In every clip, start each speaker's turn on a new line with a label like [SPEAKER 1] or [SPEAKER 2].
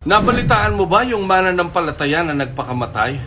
[SPEAKER 1] Nabalitaan mo ba yung mananampalataya na nagpakamatay?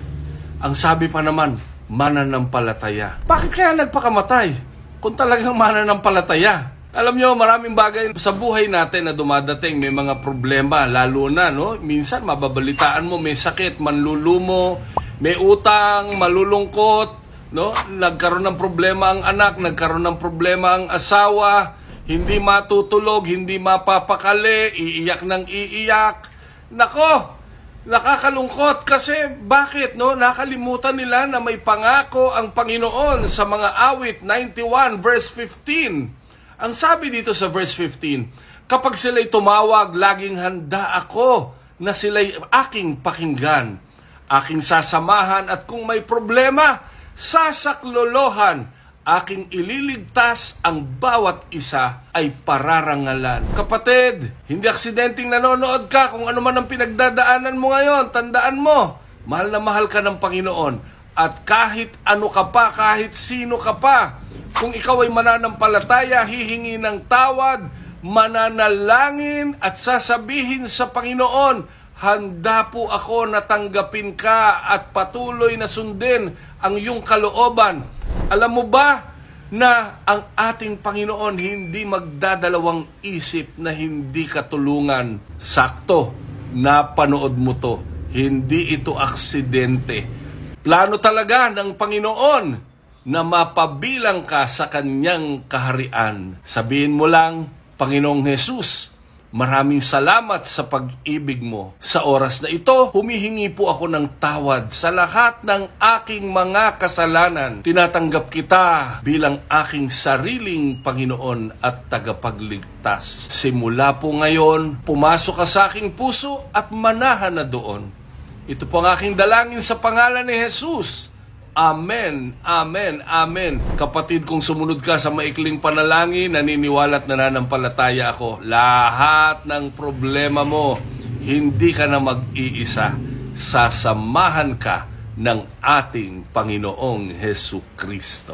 [SPEAKER 1] Ang sabi pa naman, mananampalataya. Bakit kaya nagpakamatay? Kung talagang mananampalataya. Alam nyo, maraming bagay sa buhay natin na dumadating. May mga problema, lalo na, no? Minsan, mababalitaan mo, may sakit, manlulumo, may utang, malulungkot, no? Nagkaroon ng problema ang anak, nagkaroon ng problema ang asawa, hindi matutulog, hindi mapapakali, iiyak ng iiyak. Nako, nakakalungkot kasi bakit no? Nakalimutan nila na may pangako ang Panginoon sa mga awit 91 verse 15. Ang sabi dito sa verse 15, kapag sila'y tumawag, laging handa ako na sila'y aking pakinggan, aking sasamahan at kung may problema, sasaklolohan, aking ililigtas ang bawat isa ay pararangalan. Kapatid, hindi aksidenteng nanonood ka kung ano man ang pinagdadaanan mo ngayon. Tandaan mo, mahal na mahal ka ng Panginoon. At kahit ano ka pa, kahit sino ka pa, kung ikaw ay mananampalataya, hihingi ng tawad, mananalangin at sasabihin sa Panginoon, handa po ako na tanggapin ka at patuloy na sundin ang iyong kalooban. Alam mo ba na ang ating Panginoon hindi magdadalawang isip na hindi katulungan? Sakto, napanood mo to. Hindi ito aksidente. Plano talaga ng Panginoon na mapabilang ka sa kanyang kaharian. Sabihin mo lang, Panginoong Jesus, Maraming salamat sa pag-ibig mo. Sa oras na ito, humihingi po ako ng tawad sa lahat ng aking mga kasalanan. Tinatanggap kita bilang aking sariling Panginoon at tagapagligtas. Simula po ngayon, pumasok ka sa aking puso at manahan na doon. Ito po ang aking dalangin sa pangalan ni Jesus. Amen, Amen, Amen. Kapatid, kung sumunod ka sa maikling panalangin, naniniwala at nananampalataya ako, lahat ng problema mo, hindi ka na mag-iisa. Sasamahan ka ng ating Panginoong Heso Kristo.